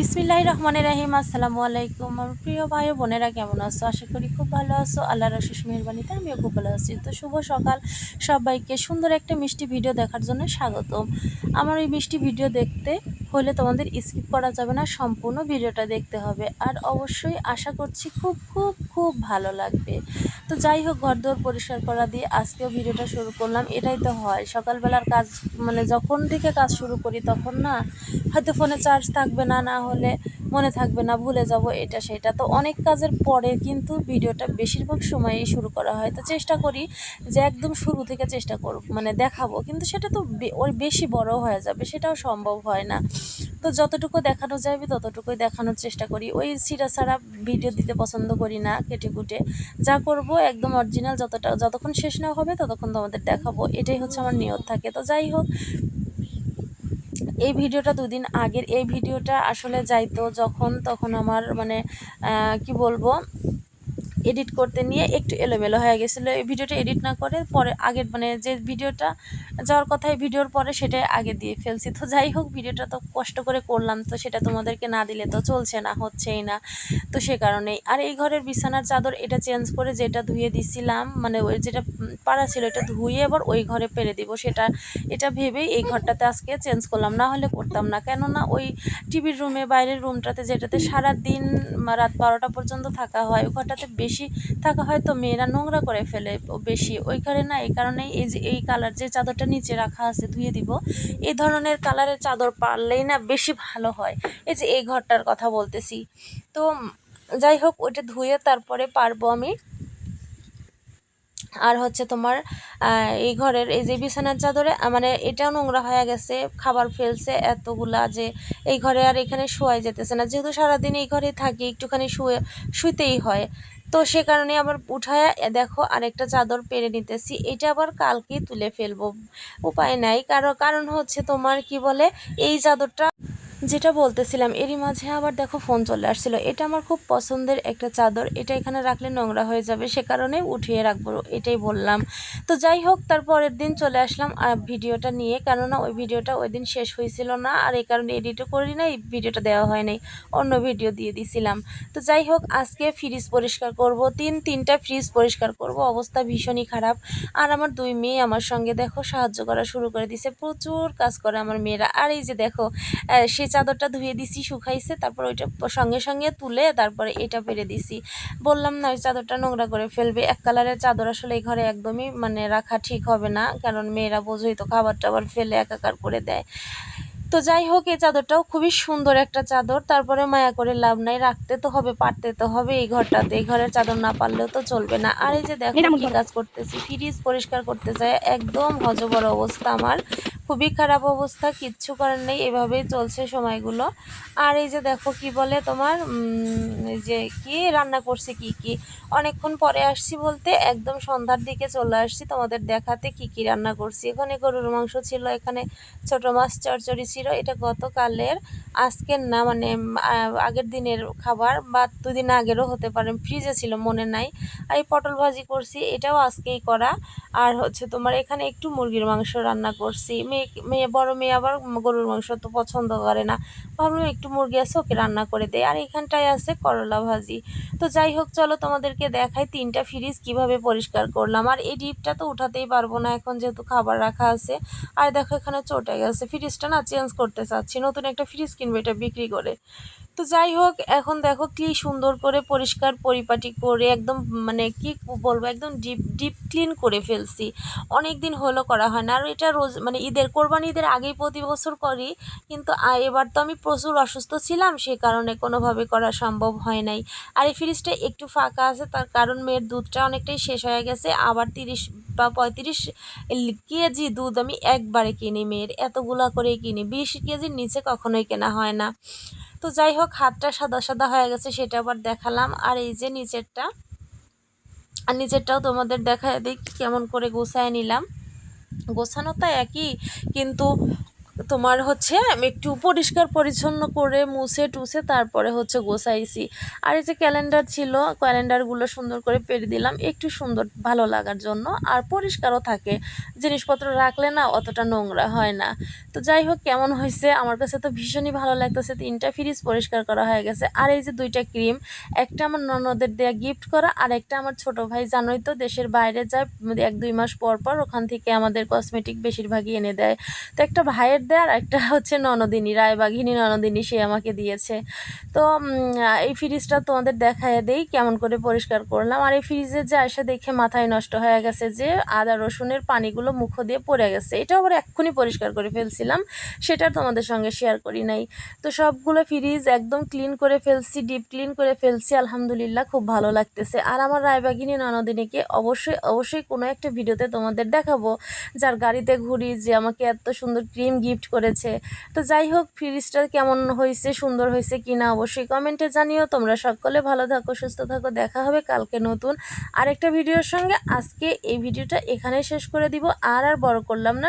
বিসমিল্লাহ রহমানের রাহিম, আসসালামু আলাইকুম। আমার প্রিয় ভাই বোনেরা, কেমন আছো? আশা করি খুব ভালো আছো। আল্লাহ আশিস মেহরবানিতে আমিও খুব ভালো আছি। তো শুভ সকাল। সবাইকে সুন্দর একটা মিষ্টি ভিডিও দেখার জন্য স্বাগতম। আমার এই মিষ্টি ভিডিও দেখতে হলে তোমাদের স্কিপ করা যাবে না, সম্পূর্ণ ভিডিওটা দেখতে হবে। আর অবশ্যই আশা করছি খুব খুব খুব ভালো লাগবে। তো যাই হোক ঘর দোর পরিষ্কার করা দিয়ে আজকেও ভিডিওটা শুরু করলাম। এটাই তো হয়, সকালবেলার কাজ মানে যখন থেকে কাজ শুরু করি তখন না, হয়তো ফোনে চার্জ থাকবে না না হলে মনে থাকবে না, ভুলে যাব এটা সেটা। তো অনেক কাজের পরে কিন্তু ভিডিওটা বেশিরভাগ সময়ই শুরু করা হয়। তো চেষ্টা করি যে একদম শুরু থেকে চেষ্টা করব মানে দেখাবো। কিন্তু সেটা তো ওর বেশি বড় হয়ে যাবে, সেটাও সম্ভব হয় না। তো যতটুকু দেখানো যাবে ততটুকুই দেখানোর চেষ্টা করি। ওই সিরা ছাড়া ভিডিও দিতে পছন্দ করি না, কেটে কুটে। যা করব একদম অরিজিনাল যতটা, যতক্ষণ শেষ না হবে ততক্ষণ তোমাদের দেখাবো। এটাই হচ্ছে আমার নিয়ত থাকে। তো যাই হোক এই ভিডিওটা দুদিন আগের এই ভিডিওটা আসলে যাইতো যখন তখন আমার মানে কি বলব এডিট করতে নিয়ে একটু এলোমেলো হয়ে গেছিল। এই ভিডিওটা এডিট না করে পরে আগের মানে যে ভিডিওটা যাওয়ার কথা এই ভিডিওর পরে সেটাই আগে দিয়ে ফেলছি। তো যাই হোক, ভিডিওটা তো কষ্ট করে করলাম, তো সেটা তোমাদেরকে না দিলে তো চলছে না, হচ্ছেই না। তো সে কারণেই। আর এই ঘরের বিছানার চাদর এটা চেঞ্জ করে যেটা ধুয়ে দিছিলাম মানে ওই যেটা পাড়া ছিল এটা ধুয়ে আবার ওই ঘরে পেরে দিব। সেটা, এটা ভেবেই এই ঘরটাতে আজকে চেঞ্জ করলাম। না হলে করতাম না। কেননা ওই টিভির রুমে, বাইরের রুমটাতে যেটাতে সারা দিন রাত বারোটা পর্যন্ত থাকা হয় ওই ঘরটাতে বেশি থাকা হয় তো মেয়েরা নোংরা করে ফেলে বেশি। ওইখানে না, এই কারণেই এই যে, এই কালার যে চাদরটা নিচে রাখা আছে, ধুয়ে দিব, এই ধরনের কালারের চাদর পারলেই না বেশি ভালো হয়। এই যে, এই ঘরটার কথা বলতেছি। তো যাই হোক, ওইটা ধুয়ে তারপরে পারব আমি। আর হচ্ছে তোমার এই ঘরের এই যে বিছানার চাদরে মানে এটাও নোংরা হয়ে গেছে, খাবার ফেলছে এতগুলা যে এই ঘরে আর এখানে শোয়াই যেতেছে না। যেহেতু সারাদিন এই ঘরে থাকি, একটুখানি শুয়ে, শুইতেই হয়। তো সে কারণে আবার উঠায় দেখো আরেকটা চাদর পেরে নিতেছি। এটা আবার কালকেই তুলে ফেলব। উপায় নাই। কারণ কারণ হচ্ছে তোমার কি বলে, এই চাদরটা যেটা বলতেছিলাম, এরই মাঝে আবার দেখো ফোন চলে আসছিল। এটা আমার খুব পছন্দের একটা চাদর। এটা এখানে রাখলে নোংরা হয়ে যাবে, সে কারণে উঠিয়ে রাখব, এটাই বললাম। তো যাই হোক, তার পরের দিন চলে আসলাম আর ভিডিওটা নিয়ে। কেননা ওই ভিডিওটা ওই দিন শেষ হয়েছিল না, আর এই কারণে এডিটও করি না এই ভিডিওটা দেওয়া হয় নাই, অন্য ভিডিও দিয়ে দিছিলাম। তো যাই হোক, আজকে ফ্রিজ পরিষ্কার করব, তিন, তিনটা ফ্রিজ পরিষ্কার করব, অবস্থা ভীষণই খারাপ। আর আমার দুই মেয়ে আমার সঙ্গে দেখো সাহায্য করা শুরু করে দিছে, প্রচুর কাজ করে আমার মেয়েরা। আর এই যে দেখো সে চাদরটা ধুয়ে দিছি শুকাইছে তারপর ওইটা সঙ্গে সঙ্গে তুলে তারপরে এটা পেরে দিছি। বললাম না ওই চাদরটা নোংরা করে ফেলবে। এক কালারের চাদর আসলে এই ঘরে একদমই মানে রাখা ঠিক হবে না কারণ মেয়েরা বোঝোই তো খাবার টাবার ফেলে একাকার করে দেয়। তো যাই হোক এই চাদরটাও খুবই সুন্দর একটা চাদর তারপরে মায়া করে লাভ নাই রাখতে তো হবে পারতে তো হবে এই ঘরটাতে। এই ঘরের চাদর না পারলেও তো চলবে না। আর এই যে দেখো কি কাজ করতেছি ফ্রিজ পরিষ্কার করতে চাই একদম হজবর অবস্থা আমার। খুবই খারাপ অবস্থা, কিচ্ছু করার নেই, এভাবেই চলছে সময়গুলো। আর এই যে দেখো কি বলে তোমার যে কি রান্না করছি, কি কি? অনেকক্ষণ পরে আসছি বলতে একদম সন্ধ্যার দিকে চলে আসছি তোমাদের দেখাতে কি কি রান্না করছি। এখানে গরুর মাংস ছিল, এখানে ছোট মাছ চচ্চড়ি ছিল, এটা গতকালের আজকের না মানে আগের দিনের খাবার বা দুদিন আগেরও হতে পারে, ফ্রিজে ছিল, মনে নাই। আর এই পটল ভাজি করছি, এটাও আজকেই করা। আর হচ্ছে তোমার এখানে একটু মুরগির মাংস রান্না করছি, মেয়ে মেয়ে বড় মেয়ে আবার গরুর মাংস তো পছন্দ করে না। ভাবলাম একটু মুরগি আছে, ওকে রান্না করে দেয় আর এখানটায় আছে করলা ভাজি। তো যাই হোক, চলো তোমাদেরকে দেখাই তিনটা ফ্রিজ কীভাবে পরিষ্কার করলাম। আর এই ডিপটা তো উঠাতেই পারব না, এখন যেহেতু খাবার রাখা আছে। আর দেখো এখানে চটে গেছে। ফ্রিজটা না চেঞ্জ করতে চাচ্ছি। নতুন একটা ফ্রিজ কিনবো, এটা বিক্রি করে। তো যাই হোক, এখন দেখো কি সুন্দর করে পরিষ্কার পরিপাটি করে একদম মানে কি বলব, একদম ডিপ ডিপ ক্লিন করে ফেলছি। অনেক দিন হলো করা হয় না। আর এটা রোজ মানে ঈদের, কোরবানি ঈদের আগেই প্রতি বছর করি, কিন্তু এবার তো আমি প্রচুর অসুস্থ ছিলাম সেই কারণে কোনোভাবে করা সম্ভব হয় নাই। আর এই ফ্রিজটা একটু ফাঁকা আছে, তার কারণ মেয়ের দুধটা অনেকটাই শেষ হয়ে গেছে। আবার তিরিশ বা পঁয়ত্রিশ কেজি দুধ আমি একবারে কিনি মেয়ের, এতগুলা করেই কিনি। বিশ কেজির নিচে কখনোই কেনা হয় না। তো যাই হোক, হাতটা সাদা সাদা হয়ে গেছে, সেটা আবার দেখালাম। আর এই যে নিচেরটা, আর নিচেরটাও তোমাদের দেখা দিই কেমন করে গোছায় নিলাম। গোছানো তো একই, কিন্তু তোমার হচ্ছে আমি একটু পরিষ্কার পরিচ্ছন্ন করে মুছে টুছে তারপরে হচ্ছে গোছাইছি। আর এই যে ক্যালেন্ডার ছিল ক্যালেন্ডারগুলো সুন্দর করে পেরে দিলাম, একটু সুন্দর, ভালো লাগার জন্য। আর পরিষ্কারও থাকে, জিনিসপত্র রাখলে না অতটা নোংরা হয় না। তো যাই হোক, কেমন হয়েছে? আমার কাছে তো ভীষণই ভালো লাগতেছে, তিনটা ফ্রিজ পরিষ্কার করা হয়ে গেছে। আর এই যে দুইটা ক্রিম একটা আমার ননদের দেয়া গিফট করা, আর একটা আমার ছোট ভাই, জানোই তো, দেশের বাইরে যায়, এক দুই মাস পর পর ওখান থেকে আমাদের কসমেটিক বেশিরভাগই এনে দেয়। তো একটা ভাইয়ের দেয় আর একটা হচ্ছে ননদিনী, রায়বাঘিনী ননদিনী সে আমাকে দিয়েছে। তো এই ফ্রিজটা তোমাদের দেখায় দেই কেমন করে পরিষ্কার করলাম। আর এই ফ্রিজে যে এসে দেখে মাথায় নষ্ট হয়ে গেছে যে আদা, রসুনের পানিগুলো মুখ দিয়ে পড়ে গেছে। এটা আবার এক্ষুনি পরিষ্কার করে ফেলছিলাম, সেটা তোমাদের সঙ্গে শেয়ার করি নাই। তো সবগুলো ফ্রিজ একদম ক্লিন করে ফেলছি ডিপ ক্লিন করে ফেলছি, আলহামদুলিল্লাহ খুব ভালো লাগতেছে। আর আমার রায়বাগিনী ননদিনীকে অবশ্যই অবশ্যই কোনো একটা ভিডিওতে তোমাদের দেখাবো। যার গাড়িতে ঘুরি, যে আমাকে এত সুন্দর ক্রিম গিফট করেছে। তো যাই হোক, ফ্রিজটা কেমন হয়েছে, সুন্দর হয়েছে কি না অবশ্যই কমেন্টে জানিও। তোমরা সকলে ভালো থাকো, সুস্থ থাকো। দেখা হবে কালকে নতুন আরেকটা ভিডিওর সঙ্গে। আজকে এই ভিডিওটা এখানে শেষ করে দিব। আর আর বড় করলাম না।